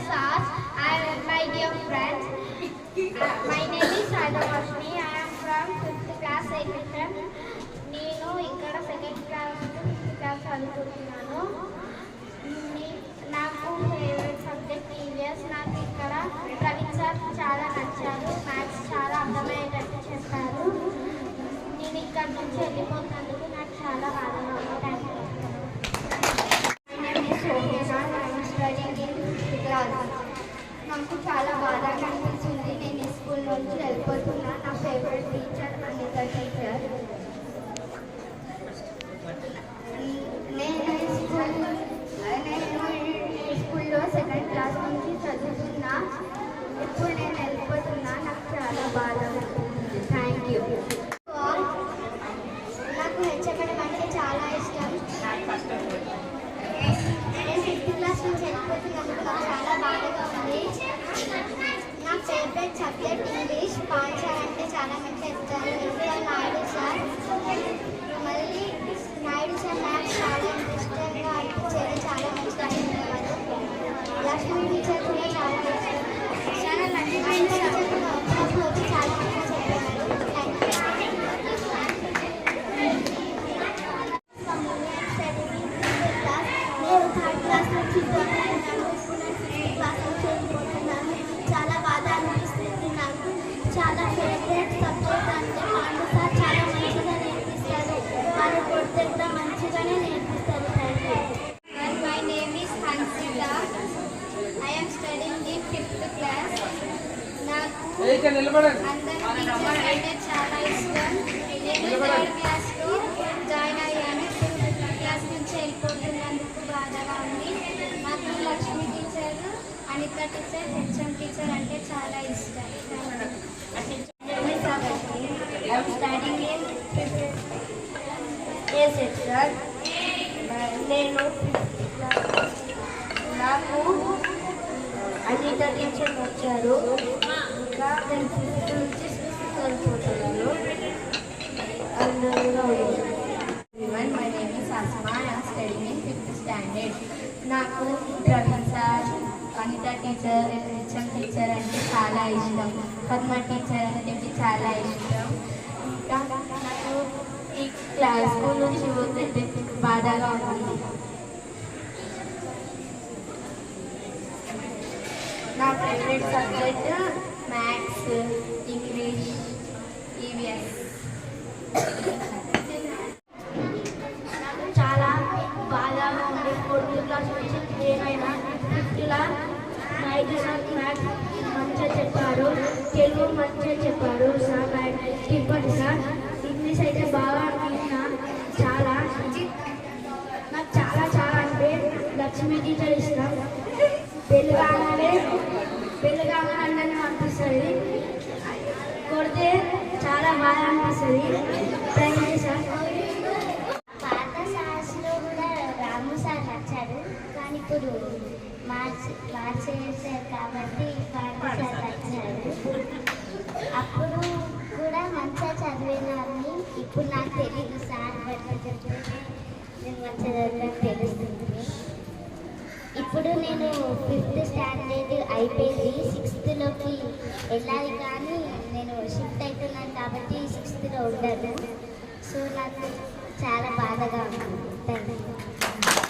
sir. I am my dear friends. Uh, my name is Saidavashni. I am from fifth class APFM. నేను ఇక్కడ second class fifth class చదువుకుంటున్నాను నీ- నాకు favourite subject EVS నాకు ఇక్కడ Praveen sir చాలా నచ్చారు మ్యాథ్స్ చాలా అర్థమయ్యేటట్టు చెప్పారు నేను ఇక్కడ నుంచి వెళ్ళిపోతున్నందుకు ఈ స్కూల్ నుంచి వెళ్ళిపోతున్నా నా ఫేవరెట్ టీచర్ అనిత టీచర్ నేను ఈ స్కూల్ నేను ఈ స్కూల్లో సెకండ్ క్లాస్ నుంచి చదువుతున్నా ఇప్పుడు నేను వెళ్ళిపోతున్నా నాకు చాలా బాధగా ఉంది థ్యాంక్ యూ నాకు హెచ్చకడం అంటే చాలా ఇష్టం నేను ఫిఫ్త్ క్లాస్ నుంచి వెళ్ళిపోతున్నందుకు నాకు చాలా బాధగా ఉంది నా favourite subject English Paul sir అంటే చాలా మంచి చెప్తారు ఇంకా నాయుడు సార్. మళ్ళీ నాయుడు సార్ మ్యాథ్స్ చాలా ఇంట్రెస్టింగ్గా అనిపించేది చాలా మంచిగా అనిపించేవారు లక్ష్మీ టీచర్ కూడా చాలా ఇష్టం చాలా లక్ష్మీ టీచర్ కూడా వచ్చినప్పుడు వచ్చి చాలా మంచిగా చెప్పేవారు థ్యాంక్ నేను థర్డ్ క్లాస్ నుంచి నాకు అంటే చాలా ఇష్టం నేను థర్డ్ క్లాస్లో జాయిన్ అయ్యాను క్లాస్ నుంచి వెళ్ళిపోతున్నందుకు బాధగా ఉంది నాకు Lakshmi teacher Anitha teacher HM teacher అంటే చాలా ఇష్టం స్టార్టింగ్ ఇన్ ఏ సెక్షన్ నేను నాకు అనిత టీచర్ వచ్చారు. నేను ఫిఫ్త్ నుంచి సిక్స్త్ చదువుకుంటున్నాను అందరిగా everyone. My name నాకు Praveen sir Anitha teacher HM teacher అంటే చాలా ఇష్టం పద్మ టీచర్ అంటే చాలా ఇష్టం నాకు ఈ క్లాస్ స్కూల్ నుంచి పోతుంటే బాధగా ఉంటుంది నా favourite subject maths English EVS నాకు చాలా బాధగా ఉంది. ఫోర్త్ క్లాస్ నుంచి ఏమైనా ఫిఫ్త్లా నైట్ సార్ మ్యాథ్స్ మంచిగా చెప్పారు. తెలుగు మంచిగా చెప్పారు. Sir Tirupati sir. కొడితే చాలా బాగా అనిపిస్తుంది. థ్యాంక్ యూ సార్ పాత సార్స్లో కూడా రాము సార్ నచ్చాడు కానీ ఇప్పుడు మార్చి మార్చేసారు కాబట్టి పాత సార్ నచ్చాడు అప్పుడు కూడా మంచిగా చదివినారని ఇప్పుడు నాకు తెలియదు సార్ బట్టి చెప్తే నేను మంచిగా చదివినట్టు తెలుస్తుంది. ఇప్పుడు నేను ఫిఫ్త్ స్టాండర్డ్ అయిపోయింది. సిక్స్త్లోకి వెళ్ళాలి కానీ కాబట్టి సిక్స్త్లో ఉండను సో నాకు చాలా బాధగా ఉంటుంది థ్యాంక్ యూ